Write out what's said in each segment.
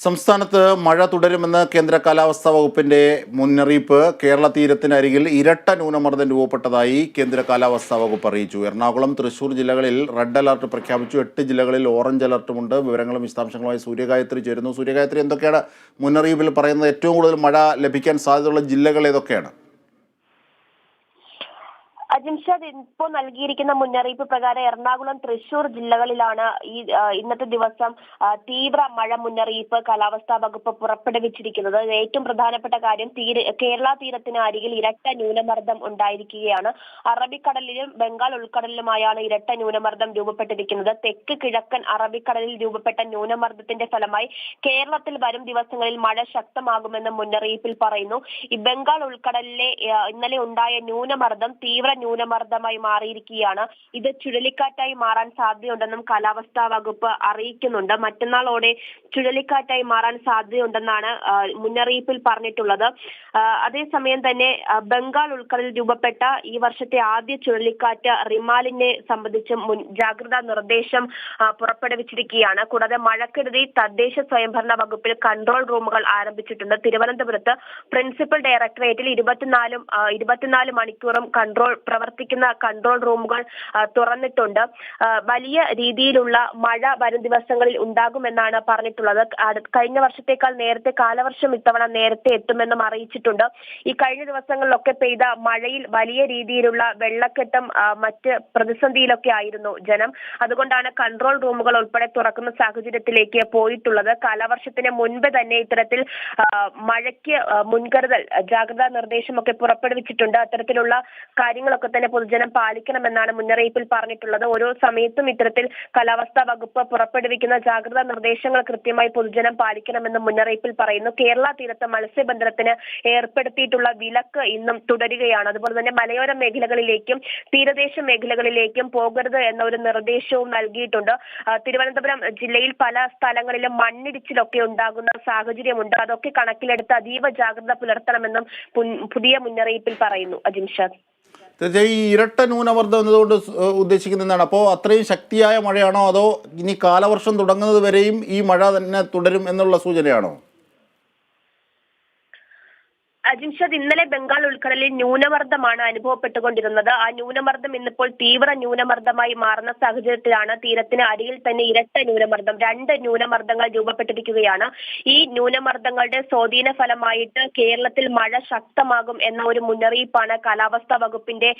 സംസ്ഥാനത്ത് മഴ തുടരുമെന്ന് കേന്ദ്ര കാലാവസ്ഥാ വകുപ്പിന്റെ മുന്നറിയിപ്പ് കേരള തീരത്തിനരികിൽ ഇരട്ട ന്യൂനമർദ്ദം രൂപപ്പെട്ടതായി കേന്ദ്ര കാലാവസ്ഥാ വകുപ്പ് അറിയിച്ചു. എറണാകുളം തൃശൂർ ജില്ലകളിൽ റെഡ് അലർട്ട് പ്രഖ്യാപിച്ചു. എട്ട് ജില്ലകളിൽ ഓറഞ്ച് അലർട്ടുമുണ്ട്. വിവരങ്ങളും വിശദാംശങ്ങളുമായി സൂര്യഗായത്രി ചേരുന്നു. സൂര്യഗായത്രി എന്തൊക്കെയാണ് മുന്നറിയിപ്പിൽ പറയുന്നത്? ഏറ്റവും കൂടുതൽ മഴ ലഭിക്കാൻ സാധ്യതയുള്ള ജില്ലകൾ ഏതൊക്കെയാണ്? അജിംഷാദ് ഇപ്പോൾ നൽകിയിരിക്കുന്ന മുന്നറിയിപ്പ് പ്രകാരം എറണാകുളം തൃശൂർ ജില്ലകളിലാണ് ഈ ഇന്നത്തെ ദിവസം തീവ്ര മഴ മുന്നറിയിപ്പ് കാലാവസ്ഥാ വകുപ്പ് പുറപ്പെടുവിച്ചിരിക്കുന്നത്. ഏറ്റവും പ്രധാനപ്പെട്ട കാര്യം തീര കേരള തീരത്തിന് അരികിൽ ഇരട്ട ന്യൂനമർദ്ദം ഉണ്ടായിരിക്കുകയാണ്. അറബിക്കടലിലും ബംഗാൾ ഉൾക്കടലിലുമായാണ് ഇരട്ട ന്യൂനമർദ്ദം രൂപപ്പെട്ടിരിക്കുന്നത്. തെക്ക് കിഴക്കൻ അറബിക്കടലിൽ രൂപപ്പെട്ട ന്യൂനമർദ്ദത്തിന്റെ ഫലമായി കേരളത്തിൽ വരും ദിവസങ്ങളിൽ മഴ ശക്തമാകുമെന്ന് മുന്നറിയിപ്പിൽ പറയുന്നു. ഈ ബംഗാൾ ഉൾക്കടലിലെ ഇന്നലെ ഉണ്ടായ ന്യൂനമർദ്ദം തീവ്ര ന്യൂനമർദ്ദമായി മാറിയിരിക്കുകയാണ്. ഇത് ചുഴലിക്കാറ്റായി മാറാൻ സാധ്യതയുണ്ടെന്നും കാലാവസ്ഥാ വകുപ്പ് അറിയിക്കുന്നുണ്ട്. മറ്റന്നാളോടെ ചുഴലിക്കാറ്റായി മാറാൻ സാധ്യതയുണ്ടെന്നാണ് മുന്നറിയിപ്പിൽ പറഞ്ഞിട്ടുള്ളത്. അതേസമയം തന്നെ ബംഗാൾ ഉൾക്കടലിൽ രൂപപ്പെട്ട ഈ വർഷത്തെ ആദ്യ ചുഴലിക്കാറ്റ് റിമാലിനെ സംബന്ധിച്ച് മുൻ ജാഗ്രതാ നിർദ്ദേശം പുറപ്പെടുവിച്ചിരിക്കുകയാണ്. കൂടാതെ മഴക്കെടുതി തദ്ദേശ സ്വയംഭരണ വകുപ്പിൽ കൺട്രോൾ റൂമുകൾ ആരംഭിച്ചിട്ടുണ്ട്. തിരുവനന്തപുരത്ത് പ്രിൻസിപ്പൽ ഡയറക്ടറേറ്റിൽ ഇരുപത്തിനാലും ഇരുപത്തിനാല് മണിക്കൂറും കൺട്രോൾ പ്രവർത്തിക്കുന്ന കൺട്രോൾ റൂമുകൾ തുറന്നിട്ടുണ്ട്. വലിയ രീതിയിലുള്ള മഴ വരും ദിവസങ്ങളിൽ ഉണ്ടാകുമെന്നാണ് പറഞ്ഞിട്ടുള്ളത്. കഴിഞ്ഞ വർഷത്തേക്കാൾ നേരത്തെ കാലവർഷം ഇത്തവണ നേരത്തെ എത്തുമെന്നും അറിയിച്ചിട്ടുണ്ട്. ഈ കഴിഞ്ഞ ദിവസങ്ങളിലൊക്കെ പെയ്ത മഴയിൽ വലിയ രീതിയിലുള്ള വെള്ളക്കെട്ടും മറ്റ് പ്രതിസന്ധിയിലൊക്കെ ആയിരുന്നു ജനം. അതുകൊണ്ടാണ് കൺട്രോൾ റൂമുകൾ ഉൾപ്പെടെ തുറക്കുന്ന സാഹചര്യത്തിലേക്ക് പോയിട്ടുള്ളത്. കാലവർഷത്തിന് മുൻപ് തന്നെ ഇത്തരത്തിൽ മഴയ്ക്ക് മുൻകരുതൽ ജാഗ്രതാ നിർദ്ദേശമൊക്കെ പുറപ്പെടുവിച്ചിട്ടുണ്ട്. അത്തരത്തിലുള്ള കാര്യങ്ങളൊക്കെ തന്നെ പൊതുജനം പാലിക്കണമെന്നാണ് മുന്നറിയിപ്പിൽ പറഞ്ഞിട്ടുള്ളത്. ഓരോ സമയത്തും ഇത്തരത്തിൽ കാലാവസ്ഥാ വകുപ്പ് പുറപ്പെടുവിക്കുന്ന ജാഗ്രതാ നിർദ്ദേശങ്ങൾ കൃത്യമായി പൊതുജനം പാലിക്കണമെന്ന് മുന്നറിയിപ്പിൽ പറയുന്നു. കേരള തീരത്ത് മത്സ്യബന്ധനത്തിന് ഏർപ്പെടുത്തിയിട്ടുള്ള വിലക്ക് ഇന്നും തുടരുകയാണ്. അതുപോലെ തന്നെ മലയോര മേഖലകളിലേക്കും തീരദേശ മേഖലകളിലേക്കും പോകരുത് എന്ന ഒരു നിർദ്ദേശവും നൽകിയിട്ടുണ്ട്. തിരുവനന്തപുരം ജില്ലയിൽ പല സ്ഥലങ്ങളിലും മണ്ണിടിച്ചിലൊക്കെ ഉണ്ടാകുന്ന സാഹചര്യമുണ്ട്. അതൊക്കെ കണക്കിലെടുത്ത് അതീവ ജാഗ്രത പുലർത്തണമെന്നും പുതിയ മുന്നറിയിപ്പിൽ പറയുന്നു. അജിംഷാദ് തീർച്ചയായും ഈ ഇരട്ട ന്യൂനമർദ്ദം എന്നതുകൊണ്ട് ഉദ്ദേശിക്കുന്ന എന്താണ്? അപ്പോൾ അത്രയും ശക്തിയായ മഴയാണോ അതോ ഇനി കാലവർഷം തുടങ്ങുന്നത് വരെയും ഈ മഴ തന്നെ തുടരും എന്നുള്ള സൂചനയാണോ? അജിംഷാദ് ഇന്നലെ ബംഗാൾ ഉൾക്കടലിൽ ന്യൂനമർദ്ദമാണ് അനുഭവപ്പെട്ടുകൊണ്ടിരുന്നത്. ആ ന്യൂനമർദ്ദം ഇന്നിപ്പോൾ തീവ്ര ന്യൂനമർദ്ദമായി മാറുന്ന സാഹചര്യത്തിലാണ്. തീരത്തിന് അരികിൽ തന്നെ ഇരട്ട ന്യൂനമർദ്ദം രണ്ട് ന്യൂനമർദ്ദങ്ങൾ രൂപപ്പെട്ടിരിക്കുകയാണ്. ഈ ന്യൂനമർദ്ദങ്ങളുടെ സ്വാധീന ഫലമായിട്ട് കേരളത്തിൽ മഴ ശക്തമാകും എന്ന ഒരു മുന്നറിയിപ്പാണ് കാലാവസ്ഥാ വകുപ്പിന്റെ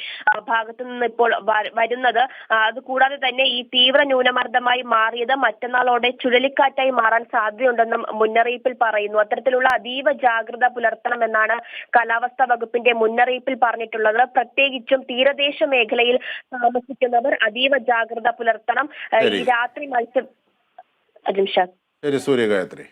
ഭാഗത്തു നിന്ന് ഇപ്പോൾ വരുന്നത്. അതുകൂടാതെ തന്നെ ഈ തീവ്ര ന്യൂനമർദ്ദമായി മാറിയത് മറ്റന്നാളോടെ ചുഴലിക്കാറ്റായി മാറാൻ സാധ്യതയുണ്ടെന്നും മുന്നറിയിപ്പിൽ പറയുന്നു. അത്തരത്തിലുള്ള അതീവ ജാഗ്രത പുലർത്തണമെന്നാണ് കാലാവസ്ഥാ വകുപ്പിന്റെ മുന്നറിയിപ്പിൽ പറഞ്ഞിട്ടുള്ളത് പ്രത്യേകിച്ചും തീരദേശ മേഖലയിൽ താമസിക്കുന്നവർ അതീവ ജാഗ്രത പുലർത്തണം. ഈ. രാത്രി മത്സ്യ ശരി സൂര്യഗായത്രി